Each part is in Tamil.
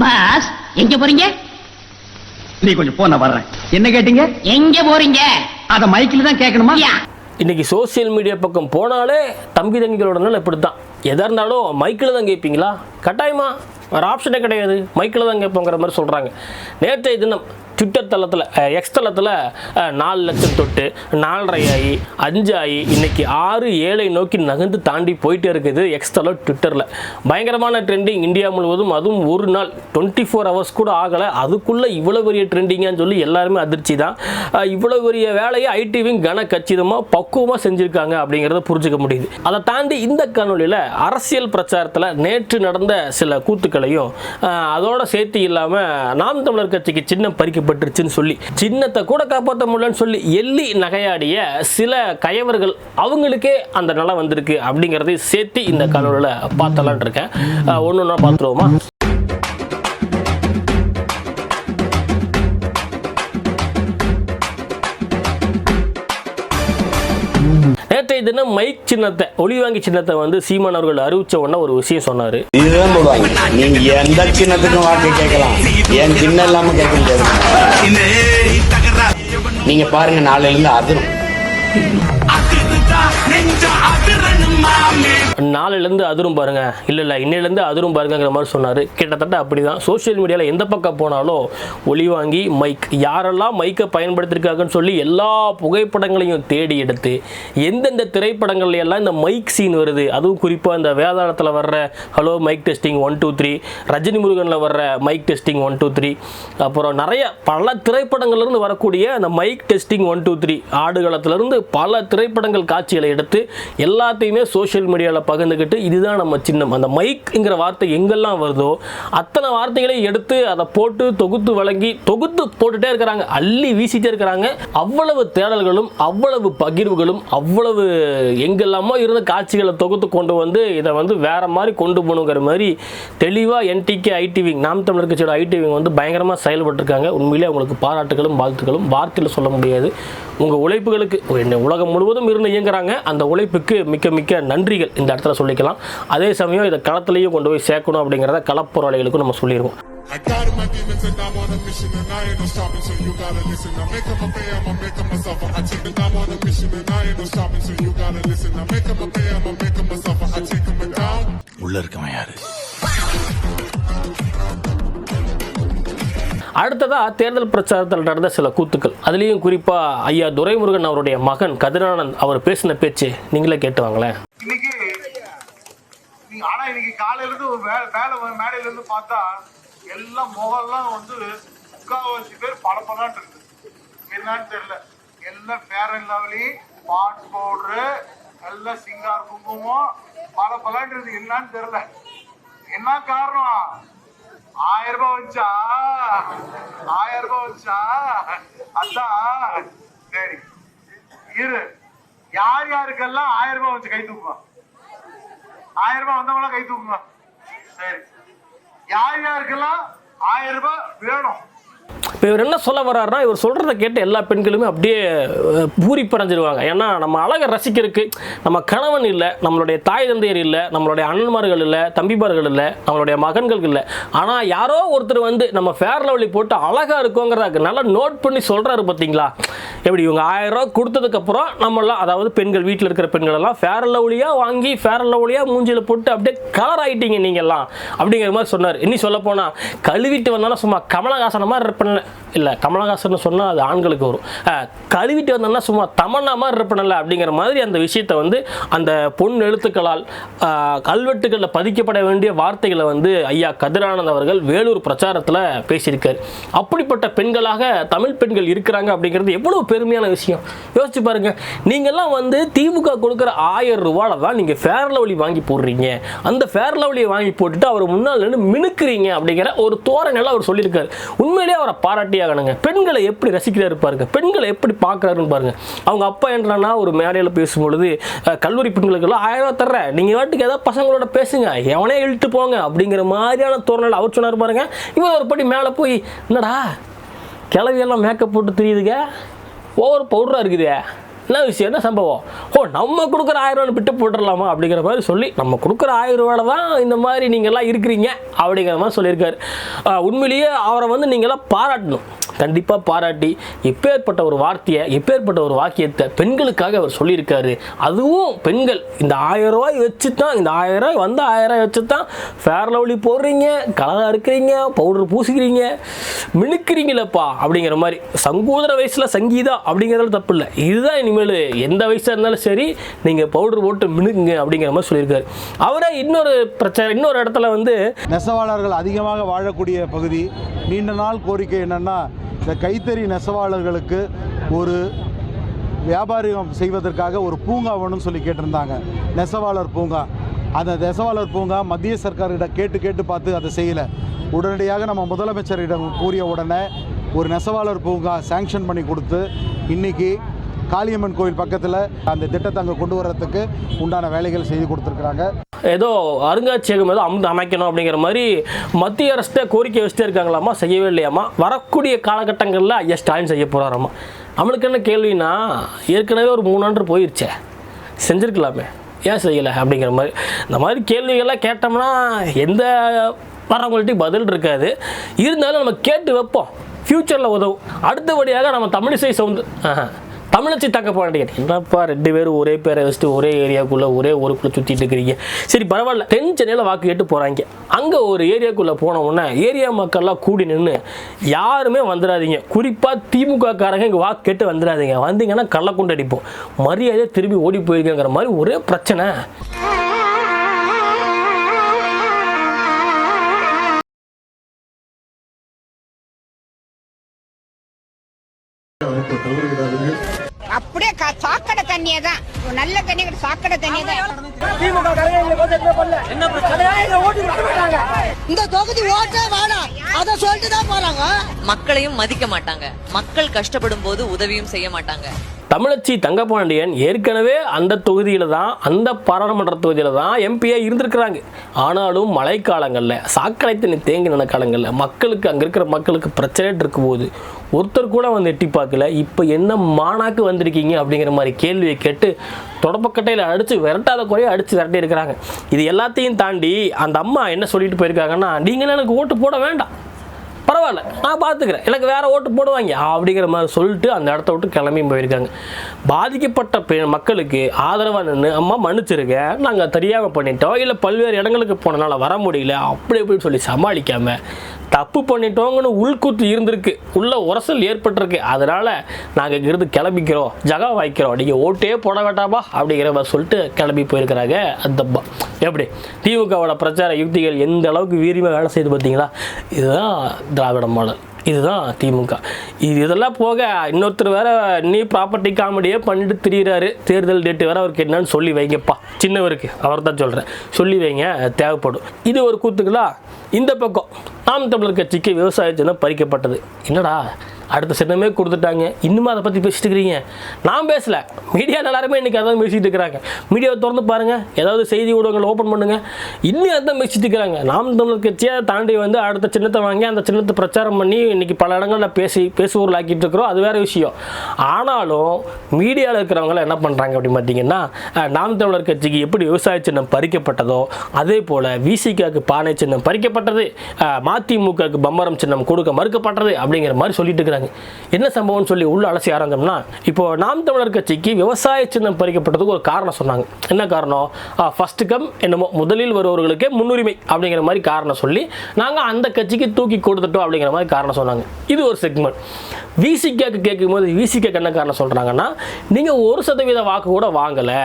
பாஸ் எங்க போறீங்க? நீ கொஞ்சம் போ நான் வர்றேன். என்ன கேட்டீங்க? எங்க போறீங்க? அத மைக்கில் தான் கேட்கணுமா? இன்னைக்கு சோஷியல் மீடியா பக்கம் போனாலே தம்பி தங்கிகளோட நிலை இப்படி தான் எதாக இருந்தாலும் மைக்கில் தான் கேட்பீங்களா? கட்டாயமா. வேறு ஆப்ஷனே கிடையாது. மைக்கில் தான் கேட்போங்கிற மாதிரி சொல்கிறாங்க நேற்றைய தினம் ட்விட்டர் தளத்தில் எக்ஸ் தளத்தில் நாலு லட்சம் தொட்டு நாலரை ஆகி அஞ்சு ஆகி இன்னைக்கு ஆறு ஏழை நோக்கி நகர்ந்து தாண்டி போயிட்டே இருக்குது எக்ஸ் தளம் ட்விட்டரில் பயங்கரமான ட்ரெண்டிங் இந்தியா முழுவதும் அதுவும் ஒரு நாள் டுவெண்ட்டி ஃபோர் ஹவர்ஸ் கூட ஆகலை. அதுக்குள்ளே இவ்வளோ பெரிய ட்ரெண்டிங்கான்னு சொல்லி எல்லாருமே அதிர்ச்சி தான். இவ்வளோ பெரிய வேலையை ஐடிவியும் கன கச்சிதமாக பக்குவமாக செஞ்சுருக்காங்க அப்படிங்கிறத புரிஞ்சுக்க முடியுது. அதை தாண்டி இந்த காணொலியில் அரசியல் பிரச்சாரத்தில் நேற்று நடந்த சில கூத்துக்களையும் அதோட சேர்த்து இல்லாமல் நாம் தமிழர் கட்சிக்கு சின்ன பறிக்க பறிக்கப்பட்டுருச்சுன்னு சொல்லி சின்னத்தை கூட காப்பாற்ற முடியலன்னு சொல்லி எள்ளி நகையாடிய சில கயவர்கள் அவங்களுக்கே அந்த நிலை வந்திருக்கு அப்படிங்கிறதையும் சேர்த்து இந்த காணொலியில் பார்த்தலான் இருக்கேன். ஒன்று ஒன்றா பார்த்துருவோமா? நேற்றைய தினம் மைக் சின்னத்தை ஒளிவாங்கி சின்னத்தை வந்து சீமான் அவர்கள் அறிவிச்ச உடனே ஒரு விஷயம் சொன்னாரு. இதுதான் போடுவாங்க நீங்க எந்த சின்னத்துக்கும் வாக்கு கேட்கலாம்? என் சின்ன இல்லாம கேட்க முடியாது. நீங்க பாருங்க நாளையில இருந்து அதிரும். நாளிலேருந்து அதிரும் பாருங்க. இல்லை இல்லை இன்னையிலேருந்து அதிரும் பாருங்கிற மாதிரி சொன்னார். கிட்டத்தட்ட அப்படி தான் சோஷியல் மீடியாவில் எந்த பக்கம் போனாலும் ஒளி வாங்கி மைக் யாரெல்லாம் மைக்கை பயன்படுத்தியிருக்காங்கன்னு சொல்லி எல்லா புகைப்படங்களையும் தேடி எடுத்து எந்தெந்த திரைப்படங்கள்ல எல்லாம் இந்த மைக் சீன் வருது அதுவும் குறிப்பாக இந்த வேதாளத்தில் வர்ற hello mic testing one two three Rajini முருகனில் வர்ற mic testing one two three அப்புறம் நிறைய பல திரைப்படங்கள்லேருந்து வரக்கூடிய அந்த mic testing one two three ஆடுகளத்திலிருந்து பல திரைப்படங்கள் காட்சிகளை எடுத்து எல்லாத்தையுமே சோஷியல் மீடியாவில் பகிர்ந்துக்கிட்டு இதுதான் நம்ம சின்னம். அந்த மைக்ங்கிற வார்த்தை எங்கெல்லாம் வருதோ அத்தனை வார்த்தைகளையும் எடுத்து அதை போட்டு தொகுத்து வழங்கி தொகுத்து போட்டுட்டே இருக்கிறாங்க. அள்ளி வீசிட்டே இருக்கிறாங்க. அவ்வளவு தேடல்களும் அவ்வளவு பகிர்வுகளும் அவ்வளவு எங்கெல்லாமோ இருந்த காட்சிகளை தொகுத்து கொண்டு வந்து இதை வந்து வேற மாதிரி கொண்டு போகணுங்கிற மாதிரி தெளிவாக என்டிகே ஐடிவி நாம் தமிழர் கட்சியோட ஐடிவி வந்து பயங்கரமாக செயல்பட்டுருக்காங்க. உண்மையிலே அவங்களுக்கு பாராட்டுகளும் வாழ்த்துக்களும் வார்த்தையில் சொல்ல முடியாது. உங்கள் உழைப்புகளுக்கு உலகம் முழுவதும் இருந்து இயங்குறாங்க. அந்த உழைப்புக்கு மிக்க மிக்க நன்றிகள். இந்த இடத்துல சொல்லிக்கலாம் அதே சமயம் இதை களத்திலையும் கொண்டு போய் சேர்க்கணும் அப்படிங்கிறத களப்பொருளைகளுக்கும் நம்ம சொல்லிடுவோம் I got my demons and I'm on a mission and I ain't no stopping, so you gotta listen. I make 'em a pay, I'ma make 'em a suffer. I take them, I'm on a mission and I ain't no stopping, so you gotta listen. I make 'em a pay, I'ma make 'em a suffer. I take 'em down. உள்ள இருக்கவன் யாரு அடுத்ததா தேர்தல் பிரச்சாரத்தில் நடந்த சில கூத்துக்கள் அதுலேயும் குறிப்பாக ஐயா துரைமுருகன் அவருடைய மகன் கதிரானந்த் அவர் பேசின பேச்சு நீங்களே கேட்டு வாங்களேன் ஆனா இன்னைக்கு காலையில இருந்து ஒரு வே- வேலை மேடையில இருந்து பார்த்தா எல்லாம் முகம்லாம் வந்து முக்காவாசி பேர் படப்படான் இருக்கு. என்னன்னு தெரியல. எல்லாம் ஃபேர் அண்ட் லவ்லி பாட் பவுடரு எல்லாம் சிங்கார் குங்குமம் பல இருக்கு. என்னன்னு தெரியல. என்ன காரணம்? ஆயிரம் ரூபாய் வச்சா ஆயிரம் ரூபாய் வச்சா அதான். சரி. இரு. யார் யாருக்கெல்லாம் ஆயிரம் ரூபாய் வச்சு கை தூக்குவான் ஆயிரம் ரூபாய் வந்தவங்களாம் கை தூக்குங்க. சரி. யார் யாருக்கெல்லாம் ஆயிரம் ரூபாய் வேணும்? இப்போ இவர் என்ன சொல்ல வர்றாருன்னா இவர் சொல்கிறத கேட்டு எல்லா பெண்களுமே அப்படியே பூரி பறஞ்சிருவாங்க ஏன்னா நம்ம அழகை ரசிக்கிறதுக்கு நம்ம கணவன் இல்லை நம்மளுடைய தாய் தந்தையர் இல்லை நம்மளுடைய அண்ணன்மார்கள் இல்லை தம்பிமார்கள் இல்லை நம்மளுடைய மகன்கள் இல்லை. ஆனால் யாரோ ஒருத்தர் வந்து நம்ம ஃபேர் லவ்லி போட்டு அழகாக இருக்கோங்கிறத நல்லா நோட் பண்ணி சொல்கிறாரு பார்த்தீங்களா எப்படி இவங்க ஆயிரம் ரூபா கொடுத்ததுக்கப்புறம் நம்மளாம் அதாவது பெண்கள் வீட்டில் இருக்கிற பெண்கள் எல்லாம் ஃபேர் லவ்லியாக வாங்கி ஃபேர் லவ்லியாக மூஞ்சியில் போட்டு அப்படியே கலர் ஆகிட்டீங்க நீங்கள்லாம் அப்படிங்கிற மாதிரி சொன்னார். இன்னும் சொல்ல போனால் கழுவிட்டு வந்தாலும் சும்மா கமலஹாசன மாதிரி இருப்பேன்ல இல்லை கமலஹாசன் சொன்னால் அது ஆண்களுக்கு வரும். கழுவிட்டு வந்தோம்னா சும்மா தமன்னா மாதிரி இருப்பனல்ல அப்படிங்கிற மாதிரி அந்த விஷயத்தை வந்து அந்த பொன் எழுத்துக்களால் அஹ், கல்வெட்டுகளில் பதிக்கப்பட வேண்டிய வார்த்தைகளை வந்து ஐயா கதிரானந்த் அவர்கள் வேலூர் பிரச்சாரத்தில் பேசியிருக்காரு. அப்படிப்பட்ட பெண்களாக தமிழ் பெண்கள் இருக்கிறாங்க அப்படிங்கிறது எவ்வளவு பெருமையான விஷயம். யோசிச்சு பாருங்க நீங்கள்லாம் வந்து திமுக கொடுக்குற ஆயிரம் ரூபாவில் தான் நீங்கள் ஃபேர் லவ்லி வாங்கி போடுறீங்க. அந்த ஃபேர் லவ்லியை வாங்கி போட்டுட்டு அவர் முன்னால் நின்று மினுக்குறீங்க அப்படிங்கிற ஒரு தோரணையில் அவர் சொல்லியிருக்காரு. உண்மையிலேயே அவரை பாராட்டியாகணுங்க. பெண்களை எப்படி ரசிக்கிறாரு பாருங்க. பெண்களை எப்படி பார்க்குறாருன்னு பாருங்க. அவங்க அப்பா என்னன்னா ஒரு மேடையில் பேசும்பொழுது கல்லூரி பெண்களுக்கெல்லாம் ஆயிரம் ரூபா தர்றேன் நீங்கள் வாட்டுக்கு ஏதாவது பசங்களோட பேசுங்க. எவனே இழுத்து போங்க. அப்படிங்கிற மாதிரியான தோரணையில் அவர் சொன்னார் பாருங்க. இவன் ஒரு படி மேலே போய் என்னடா கிளவியெல்லாம் மேக்கப் போட்டு தெரியுதுங்க. ஓவர் பவுடராக இருக்குதே. என்ன விஷயம் என்ன சம்பவம்? ஓ நம்ம கொடுக்குற ஆயிரம் ரூபாய் விட்டு போட்டுடலாமா அப்படிங்கிற மாதிரி சொல்லி நம்ம கொடுக்குற ஆயிரம் ரூபாயில் தான் இந்த மாதிரி நீங்கள்லாம் இருக்கிறீங்க அப்படிங்கிற மாதிரி சொல்லியிருக்காரு. உண்மையிலேயே அவரை வந்து நீங்களாம் பாராட்டணும். கண்டிப்பாக பாராட்டி இப்பேற்பட்ட ஒரு வார்த்தையை இப்பேற்பட்ட ஒரு வாக்கியத்தை பெண்களுக்காக அவர் சொல்லியிருக்காரு. அதுவும் பெண்கள் இந்த ஆயிரம் ரூபாய் வச்சு தான் இந்த ஆயிரம் ரூபாய் வந்த ஆயிரம் ரூபாய் வச்சு தான் ஃபேர் லவ்லி போடுறீங்க கலராக இருக்கிறீங்க பவுடர் பூசிக்கிறீங்க மினுக்கிறீங்களப்பா அப்படிங்கிற மாதிரி. சங்கோதர வயசில் சங்கீதா அப்படிங்கிறதுல தப்பு இல்லை இதுதான் இனிமேல் எந்த வயசாக இருந்தாலும் சரி நீங்கள் பவுடர் போட்டு மினுக்குங்க அப்படிங்கிற மாதிரி சொல்லியிருக்காரு. அவரே இன்னொரு பிரச்சனை இன்னொரு இடத்துல வந்து நெசவாளர்கள் அதிகமாக வாழக்கூடிய பகுதி நீண்ட நாள் கோரிக்கை என்னன்னா இந்த கைத்தறி நெசவாளர்களுக்கு ஒரு வியாபாரம் செய்வதற்காக ஒரு பூங்கா வேணும்னு சொல்லி கேட்டிருந்தாங்க. நெசவாளர் பூங்கா. அந்த நெசவாளர் பூங்கா மத்திய சர்க்காரிடம் கேட்டு கேட்டு பார்த்து அதை செய்யலை. உடனடியாக நம்ம முதலமைச்சரிடம் கூறிய உடனே ஒரு நெசவாளர் பூங்கா சேங்ஷன் பண்ணி கொடுத்து இன்னைக்கு காளியம்மன் கோயில் பக்கத்தில் அந்த திட்டத்தை அங்கே கொண்டு வர்றதுக்கு உண்டான வேலைகள் செய்து கொடுத்துருக்குறாங்க. ஏதோ அருங்காட்சியகம் ஏதோ அம் அமைக்கணும் அப்படிங்கிற மாதிரி மத்திய அரசு கோரிக்கை வச்சுட்டே இருக்காங்களாமா செய்யவே இல்லையாமா வரக்கூடிய காலகட்டங்களில் ஐயா ஸ்டாலின் செய்ய போகிறாராமா நம்மளுக்கு என்ன கேள்வினா ஏற்கனவே ஒரு மூணு ஆண்டு போயிருச்சே. செஞ்சுருக்கலாமே. ஏன் செய்யலை அப்படிங்கிற மாதிரி. இந்த மாதிரி கேள்விகள்லாம் கேட்டோம்னா எந்த வரவங்கள்ட்டையும் பதில் இருக்காது. இருந்தாலும் நம்ம கேட்டு வைப்போம். ஃப்யூச்சரில் உதவும். அடுத்தபடியாக நம்ம தமிழிசை சவுந்து ஆஹா. தமிழச்சி தக்க போராட்டிய என்னப்பா ரெண்டு பேரும் ஒரே பேரை வச்சுட்டு ஒரே ஏரியாக்குள்ளே ஒரே ஊருக்குள்ளே சுற்றிட்டு இருக்கிறீங்க. சரி பரவாயில்ல. தென் சென்னையில் வாக்கு கேட்டு போகிறாங்க அங்கே ஒரு ஏரியாக்குள்ளே போன உடனே ஏரியா மக்கள்லாம் கூடி நின்று யாருமே வந்துடாதீங்க. குறிப்பாக திமுக காரங்க இங்கே வாக்கு கேட்டு வந்துடாதீங்க. வந்தீங்கன்னா கள்ளக்குண்டு அடிப்போம். மரியாதையை திரும்பி ஓடி போயிருக்கேங்கிற மாதிரி ஒரே பிரச்சனை. தண்ணியே தான் நல்ல தண்ணி கிடையாது, சாக்கடை தண்ணியே தான் இந்த தொகுதி ஓட்டே வேணாம். அத சொல்லிட்டு தான் போறாங்க. மக்களையும் மதிக்க மாட்டாங்க. மக்கள் கஷ்டப்படும் போது உதவியும் செய்ய மாட்டாங்க. தமிழச்சி தங்கப்பாண்டியன் ஏற்கனவே அந்த தொகுதியில் தான் அந்த பாராளுமன்ற தொகுதியில் தான் எம்பியாக இருந்திருக்கிறாங்க. ஆனாலும் மழைக்காலங்களில் சாக்கடை தண்ணி தேங்கி நின காலங்களில் மக்களுக்கு அங்கே இருக்கிற மக்களுக்கு பிரச்சனை இருக்கும்போது ஒருத்தர் கூட வந்து எட்டி பார்க்கல இப்போ என்ன மானாக்கு வந்திருக்கீங்க அப்படிங்கிற மாதிரி கேள்வியை கேட்டு தொடப்பக்கட்டையில் அடித்து விரட்டாத குறைய அடித்து விரட்டி இருக்கிறாங்க. இது எல்லாத்தையும் தாண்டி அந்த அம்மா என்ன சொல்லிட்டு போயிருக்காங்கன்னா நீங்கள் எனக்கு ஓட்டு போட வேண்டாம். பரவாயில்ல நான் பார்த்துக்கிறேன் எனக்கு வேறு ஓட்டு போடுவாங்க. அப்படிங்கிற மாதிரி சொல்லிட்டு அந்த இடத்த விட்டு கிளம்பி போயிருக்காங்க. பாதிக்கப்பட்ட மக்களுக்கு ஆதரவாக நின்று அம்மா மன்னிச்சிருக்க நாங்கள் தெரியாமல் பண்ணிட்டோம். இல்லை பல்வேறு இடங்களுக்கு போனனால வர முடியல. அப்படி இப்படின்னு சொல்லி சமாளிக்காமல் தப்பு பண்ணிட்டோங்கன்னு உள்கூத்து இருந்திருக்கு. உள்ள உரசல் ஏற்பட்டிருக்கு. அதனால நாங்கள் இங்கிருந்து கிளம்பிக்கிறோம். ஜகா வாய்க்கிறோம். நீங்கள் ஓட்டே போட வேண்டாமா? அப்படிங்கிற மாதிரி சொல்லிட்டு கிளம்பி போயிருக்கிறாங்க அந்தப்பா எப்படி? திமுகவோட பிரச்சார யுக்திகள் எந்த அளவுக்கு வீரியமாக வேலை செய்து பார்த்தீங்களா? இதுதான் திராவிட மாடல். இதுதான் திமுக. இது இதெல்லாம் போக இன்னொருத்தர் வேற நீ ப்ராப்பர்ட்டி காமெடியே பண்ணிட்டு திரியிறாரு. தேர்தல் டேட்டு வேற அவருக்கு என்னன்னு சொல்லி வைங்கப்பா. சின்னவருக்கு. அவர் தான் சொல்கிறேன் சொல்லி வைங்க தேவைப்படும். இது ஒரு கூத்துக்களா இந்த பக்கம். நாம் தமிழர் கட்சிக்கு விவசாய சின்னம் பறிக்கப்பட்டது. என்னடா? அடுத்த சின்னமே கொடுத்துட்டாங்க. இன்னுமே அதை பற்றி பேசிட்டு இருக்கிறீங்க? நான் பேசலை. மீடியா எல்லாருமே இன்றைக்கி அதான் பேசிட்டு இருக்கிறாங்க. மீடியாவை திறந்து பாருங்கள் ஏதாவது செய்தி ஊடகங்கள் ஓப்பன் பண்ணுங்கள் இன்னும் அதான் பேசிட்டு இருக்கிறாங்க. நாம் தமிழர் கட்சியை தாண்டி வந்து அடுத்த சின்னத்தை வாங்கி அந்த சின்னத்தை பிரச்சாரம் பண்ணி இன்றைக்கி பல இடங்களில் பேசி பேசுவோர் ஆக்கிட்டு இருக்கிறோம். அது வேற விஷயம். ஆனாலும் மீடியாவில் இருக்கிறவங்க என்ன பண்ணுறாங்க அப்படின்னு பார்த்தீங்கன்னா நாம் தமிழர் கட்சிக்கு எப்படி விவசாய சின்னம் பறிக்கப்பட்டதோ அதே போல் விசிகாக்கு பானை சின்னம் பறிக்கப்பட்டது. மதிமுகவுக்கு பம்பரம் சின்னம் கொடுக்க மறுக்கப்பட்டது அப்படிங்கிற மாதிரி சொல்லிட்டு இருக்கிறாங்க. என்ன சம்பவம்னு சொல்லி உள்ள அலசி ஆரம்பிச்சோம்னா இப்போ நாம் தமிழர் கட்சிக்கு விவசாய சின்னம் பறிக்கப்பட்டதுக்கு ஒரு காரணம் சொன்னாங்க. என்ன காரணம்? ஃபஸ்ட்டு கம் என்னமோ முதலில் வருபவர்களுக்கே முன்னுரிமை அப்படிங்கிற மாதிரி காரணம் சொல்லி நாங்கள் அந்த கட்சிக்கு தூக்கி கொடுத்துட்டோம் அப்படிங்கிற மாதிரி காரணம் சொன்னாங்க. இது ஒரு செக்மெண்ட் விசிகாக்கு கேட்கும்போது விசிகேக்கு என்ன காரணம் சொல்கிறாங்கன்னா நீங்கள் ஒரு சதவீத வாக்கு கூட வாங்கலை.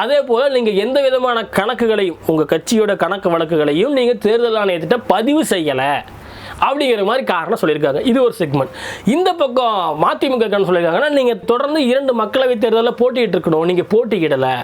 அதே போல் நீங்கள் எந்த விதமான கணக்குகளையும் உங்கள் கட்சியோட கணக்கு வழக்குகளையும் நீங்கள் தேர்தல் ஆணையத்திட்ட பதிவு செய்யலை. அப்படிங்கிற மாதிரி காரணம் சொல்லியிருக்காங்க. இது ஒரு செக்மெண்ட் இந்த பக்கம் மதிமுக என்ன சொல்லியிருக்காங்கன்னா நீங்கள் தொடர்ந்து இரண்டு மக்களவைத் தேர்தலில் போட்டிகிட்டு இருக்கணும். நீங்கள் போட்டியிடலை.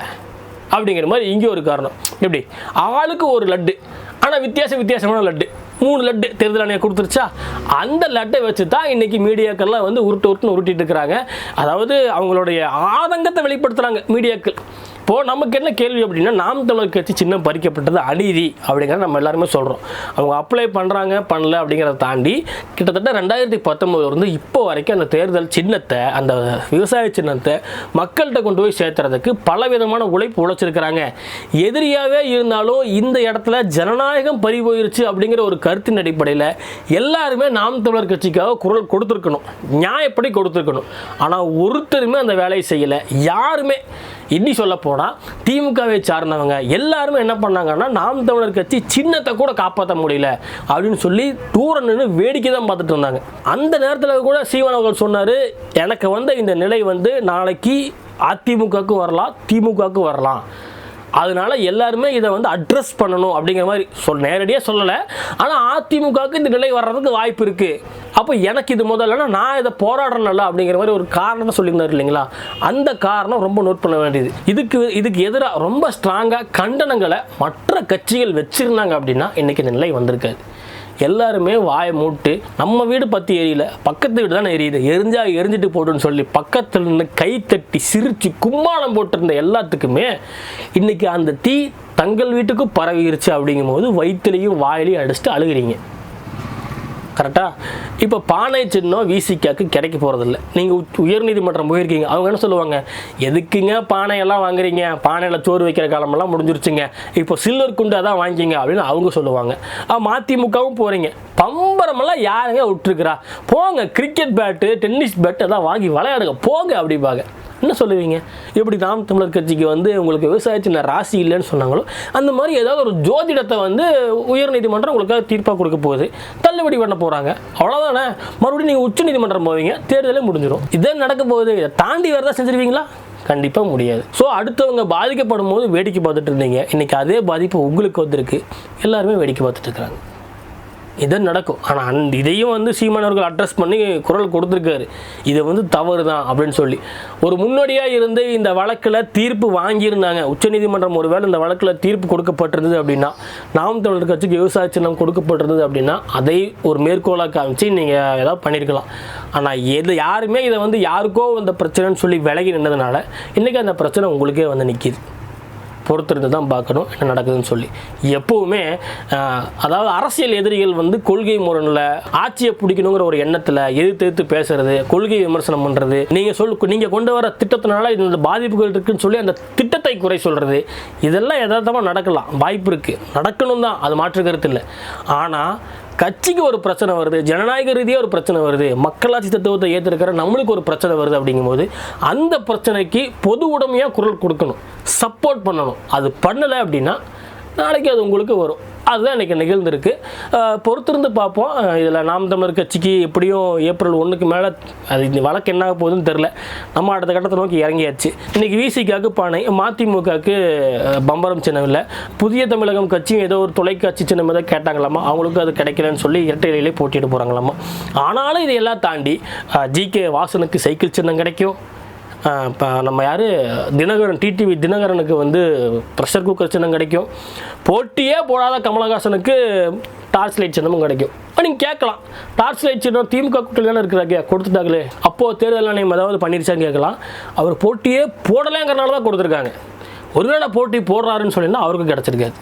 அப்படிங்கிற மாதிரி இங்கே ஒரு காரணம். எப்படி? ஆளுக்கு ஒரு லட்டு. ஆனால் வித்தியாச வித்தியாசமான லட்டு. மூணு லட்டு தேர்தல் ஆணையம் கொடுத்துருச்சா? அந்த லட்டை வச்சு தான் இன்றைக்கி மீடியாக்கள்லாம் வந்து உருட்டு உருட்டுன்னு உருட்டிட்டு இருக்கிறாங்க. அதாவது அவங்களுடைய ஆதங்கத்தை வெளிப்படுத்துகிறாங்க மீடியாக்கள். இப்போது நமக்கு என்ன கேள்வி அப்படின்னா நாம் தமிழர் கட்சி சின்னம் பறிக்கப்பட்டது அநீதி அப்படிங்கிறத நம்ம எல்லாருமே சொல்கிறோம் அவங்க அப்ளை பண்ணுறாங்க பண்ணல அப்படிங்கிறத தாண்டி கிட்டத்தட்ட ரெண்டாயிரத்தி பத்தொம்போதுலேருந்து இப்போ வரைக்கும் அந்த தேர்தல் சின்னத்தை அந்த விவசாய சின்னத்தை மக்கள்கிட்ட கொண்டு போய் சேர்த்துறதுக்கு பல விதமான உழைப்பு உழைச்சிருக்கிறாங்க. எதிரியாகவே இருந்தாலும் இந்த இடத்துல ஜனநாயகம் பறி போயிருச்சு அப்படிங்கிற ஒரு கருத்தின் அடிப்படையில் எல்லாருமே நாம் தமிழர் கட்சிக்காக குரல் கொடுத்துருக்கணும். நியாயப்படி கொடுத்துருக்கணும். ஆனால் ஒருத்தருமே அந்த வேலையை செய்யலை. யாருமே இன்னி சொல்ல போனால் திமுகவை சார்ந்தவங்க எல்லாருமே என்ன பண்ணாங்கன்னா நாம் தமிழர் கட்சி சின்னத்தை கூட காப்பாற்ற முடியல அப்படின்னு சொல்லி தூர நின்று வேடிக்கை தான் பார்த்துட்டு இருந்தாங்க. அந்த நேரத்தில் கூட சீவன் அவர்கள் சொன்னார் எனக்கு வந்த இந்த நிலை வந்து நாளைக்கு அதிமுகவுக்கு வரலாம் திமுகவுக்கு வரலாம். அதனால எல்லாருமே இதை வந்து அட்ரஸ் பண்ணணும் அப்படிங்கிற மாதிரி சொல் நேரடியாக சொல்லலை. ஆனால் அதிமுகவுக்கு இந்த நிலை வர்றதுக்கு வாய்ப்பு இருக்குது அப்போ எனக்கு இது முதல்லனா நான் இதை போராடுறேன்ல அப்படிங்கிற மாதிரி ஒரு காரணத்தை சொல்லியிருந்தார் இல்லைங்களா? அந்த காரணம் ரொம்ப நோட் பண்ண வேண்டியது. இதுக்கு இதுக்கு எதிராக ரொம்ப ஸ்ட்ராங்காக கண்டனங்களை மற்ற கட்சிகள் வச்சுருந்தாங்க அப்படின்னா இன்றைக்கி இந்த நிலை வந்திருக்காது. எல்லாருமே வாயை மூட்டு நம்ம வீடு பற்றி எரியல. பக்கத்து வீடு தானே எரியுது. எரிஞ்சா எரிஞ்சிட்டு போட்டுன்னு சொல்லி பக்கத்தில் இருந்து கை தட்டி சிரித்து கும்மாளம் போட்டிருந்த எல்லாத்துக்குமே இன்றைக்கி அந்த தீ தங்கள் வீட்டுக்கும் பரவிருச்சு அப்படிங்கும்போது வயிற்றுலையும் வாயிலையும் அடிச்சுட்டு அழுகிறீங்க. கரெக்டாக இப்போ பானை சின்னம் விசிக்காக்கு கிடைக்க போகிறதில்ல நீங்கள் உயர்நீதிமன்றம் போயிருக்கீங்க. அவங்க என்ன சொல்லுவாங்க? எதுக்குங்க பானையெல்லாம் வாங்குறீங்க? பானையில் சோறு வைக்கிற காலமெல்லாம் முடிஞ்சிருச்சுங்க. இப்போ சில்வர் குண்டா தான் வாங்கிங்க. அப்படின்னு அவங்க சொல்லுவாங்க. மதிமுகவும் போகிறீங்க பம்பரமெல்லாம் யாருங்க விட்டுருக்குறா? போங்க கிரிக்கெட் பேட்டு டென்னிஸ் பேட்டு அதான் வாங்கி விளையாடுங்க. போங்க அப்படிம்பாங்க. என்ன சொல்லுவீங்க? எப்படி நாம் தமிழர் கட்சிக்கு வந்து உங்களுக்கு விவசாயத்தில் ராசி இல்லைன்னு சொன்னாங்களோ அந்த மாதிரி ஏதாவது ஒரு ஜோதிடத்தை வந்து உயர்நீதிமன்றம் உங்களுக்காக தீர்ப்பாக கொடுக்க போகுது. தள்ளுபடி பண்ண போகிறாங்க அவ்வளோதானே மறுபடியும் நீங்கள் உச்ச நீதிமன்றம் போவீங்க தேர்தலே முடிஞ்சிடும் இதே நடக்க போகுது. இதை தாண்டி வரதா செஞ்சுருவீங்களா? கண்டிப்பாக முடியாது. ஸோ அடுத்தவங்க பாதிக்கப்படும் போது வேடிக்கை பார்த்துட்டு இருந்தீங்க. இன்றைக்கி அதே பாதிப்பு உங்களுக்கு வந்திருக்கு. எல்லாருமே வேடிக்கை பார்த்துட்டு இருக்கிறாங்க. இது நடக்கும். ஆனால் அந் இதையும் வந்து சீமான் அவர்கள் அட்ரஸ் பண்ணி குரல் கொடுத்துருக்காரு. இது வந்து தவறு தான் அப்படின்னு சொல்லி. ஒரு முன்னோடியாக இருந்து இந்த வழக்கில் தீர்ப்பு வாங்கியிருந்தாங்க. உச்சநீதிமன்றம் ஒருவேளை இந்த வழக்கில் தீர்ப்பு கொடுக்கப்பட்டிருந்தது அப்படின்னா நாம் தமிழர் கட்சிக்கு விவசாய சின்னம் கொடுக்கப்பட்டிருந்தது அப்படின்னா அதை ஒரு மேற்கோளாக காமிச்சு நீங்கள் ஏதாவது பண்ணியிருக்கலாம் ஆனால் எது யாருமே இதை வந்து யாருக்கோ இந்த பிரச்சனைன்னு சொல்லி விலகி நின்றதுனால இன்றைக்கி அந்த பிரச்சனை உங்களுக்கே வந்து நிற்கிது பொறுத்திருந்து தான் பார்க்கணும் என்ன நடக்குதுன்னு சொல்லி. எப்போவுமே அதாவது அரசியல் எதிரிகள் வந்து கொள்கை முரணில் ஆட்சியை பிடிக்கணுங்கிற ஒரு எண்ணத்தில் எதிர்த்து எதிர்த்து பேசுறது கொள்கை விமர்சனம் பண்ணுறது நீங்கள் சொல் நீங்கள் கொண்டு வர திட்டத்தினால இந்த பாதிப்புகள் இருக்குன்னு சொல்லி அந்த திட்டத்தை குறை சொல்கிறது இதெல்லாம் யதார்த்தமாக நடக்கலாம். வாய்ப்பு இருக்குது நடக்கணும் தான். அது மாற்று கருத்து இல்லை. ஆனால் கட்சிக்கு ஒரு பிரச்சனை வருது ஜனநாயக ரீதியாக ஒரு பிரச்சனை வருது மக்களாட்சி தத்துவத்தை ஏற்றிருக்கிற நம்மளுக்கு ஒரு பிரச்சனை வருது அப்படிங்கும்போது அந்த பிரச்சனைக்கு பொது உடைமையாக குரல் கொடுக்கணும் சப்போர்ட் பண்ணணும். அது பண்ணலை அப்படின்னா நாளைக்கு அது உங்களுக்கு வரும். அதுதான் இன்றைக்கி நிகழ்ந்திருக்கு. பொறுத்திருந்து பார்ப்போம். இதில் நாம் தமிழர் கட்சிக்கு எப்படியும் ஏப்ரல் ஒன்றுக்கு மேலே அது இந்த வழக்கு என்ன ஆக போகுதுன்னு தெரில நம்ம அடுத்த கட்டத்தை நோக்கி இறங்கியாச்சு. இன்றைக்கி விசிக்காக்கு பானை மதிமுகவுக்கு பம்பரம் சின்னம் இல்லை. புதிய தமிழகம் கட்சியும் ஏதோ ஒரு தொலைக்காட்சி சின்னம் ஏதோ கேட்டாங்களாமா? அவங்களுக்கும் அது கிடைக்கலன்னு சொல்லி இரட்டை போட்டிட்டு போகிறாங்களாமா ஆனாலும் இதையெல்லாம் தாண்டி ஜி கே வாசனுக்கு சைக்கிள் சின்னம் கிடைக்கும். இப்போ நம்ம யார்? தினகரன் டிடிவி தினகரனுக்கு வந்து ப்ரெஷர் குக்கர் சின்னம் கிடைக்கும். போட்டியே போடாத கமலஹாசனுக்கு டார்ச் லைட் சின்னமும் கிடைக்கும். நீங்கள் கேட்கலாம். டார்ச் லைட் சின்னம் திமுக கூட்டத்தில் தானே இருக்கிறாங்க கொடுத்துட்டாங்களே. அப்போது தேர்தல் ஆணையம் ஏதாவது பண்ணிருச்சான்னு கேட்கலாம். அவர் போட்டியே போடலைங்கிறனால தான் கொடுத்துருக்காங்க. ஒருவேளை போட்டி போடுறாருன்னு சொல்லினா அவருக்கு கிடச்சிருக்காது.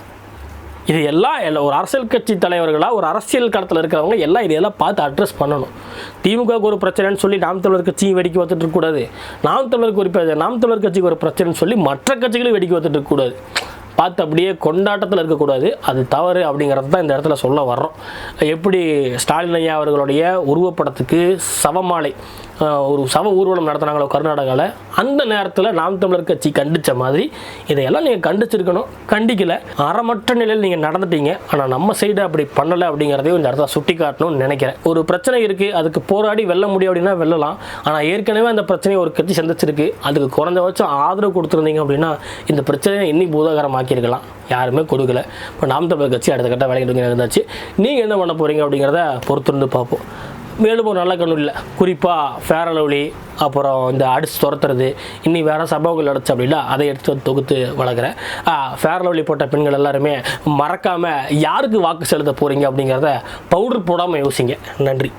இது எல்லாம் எல்லாம் ஒரு அரசியல் கட்சி தலைவர்களாக ஒரு அரசியல் களத்தில் இருக்கிறவங்க எல்லாம் இதையெல்லாம் பார்த்து அட்ரஸ் பண்ணணும். திமுகவுக்கு ஒரு பிரச்சனைன்னு சொல்லி நாம் தமிழர் கட்சியும் வெடிக்க பார்த்துட்டு இருக்கக்கூடாது நாம் தமிழருக்கு ஒரு நாம் தமிழர் கட்சிக்கு ஒரு பிரச்சனைன்னு சொல்லி மற்ற கட்சிகளும் வெடிக்க பார்த்துட்டு இருக்கக்கூடாது பார்த்து அப்படியே கொண்டாட்டத்தில் இருக்கக்கூடாது. அது தவறு அப்படிங்கிறது தான் இந்த இடத்துல சொல்ல வர்றோம். எப்படி ஸ்டாலின் ஐயா அவர்களுடைய உருவப்படத்துக்கு சவமாலை ஒரு சவ ஊர்வலம் நடத்துனாங்களோ கர்நாடகாவில் அந்த நேரத்தில் நாம் தமிழர் கட்சி கண்டித்த மாதிரி இதையெல்லாம் நீங்கள் கண்டிச்சிருக்கணும். கண்டிக்கல. அறமற்ற நிலையில் நீங்கள் நடந்துட்டீங்க. ஆனால் நம்ம சைடு அப்படி பண்ணலை அப்படிங்கிறதையும் இந்த இடத்துல சுட்டி காட்டணும்னு நினைக்கிறேன். ஒரு பிரச்சனை இருக்குது அதுக்கு போராடி வெல்ல முடியும் அப்படின்னா வெல்லலாம். ஆனால் ஏற்கனவே அந்த பிரச்சனையை ஒரு கட்சி சந்திச்சிருக்கு. அதுக்கு குறைஞ்சபட்சம் ஆதரவு கொடுத்துருந்தீங்க அப்படின்னா இந்த பிரச்சனையை இன்னும் பூதாகரமாக்கியிருக்கலாம் யாருமே கொடுக்கல. இப்போ நாம் தமிழர் கட்சி அடுத்த கட்ட வேலைக்கு இருந்தாச்சு நீங்கள் என்ன பண்ண போகிறீங்க அப்படிங்கிறத பொறுத்திருந்து பார்ப்போம். மேலும் ஒரு நல்ல கண்ணு இல்லை குறிப்பாக ஃபேரலவுலி அப்புறம் இந்த அடிச்சு துரத்துறது இன்னி வேறு சம்பவங்கள் நடந்துச்சு அப்படின்னா அதை எடுத்து தொகுத்து வளர்க்குறேன். ஃபேரலவுலி போட்ட பெண்கள் எல்லாருமே மறக்காமல் யாருக்கு வாக்கு செலுத்த போகிறீங்க அப்படிங்கிறத பவுடர் போடாமல் யோசிங்க. நன்றி.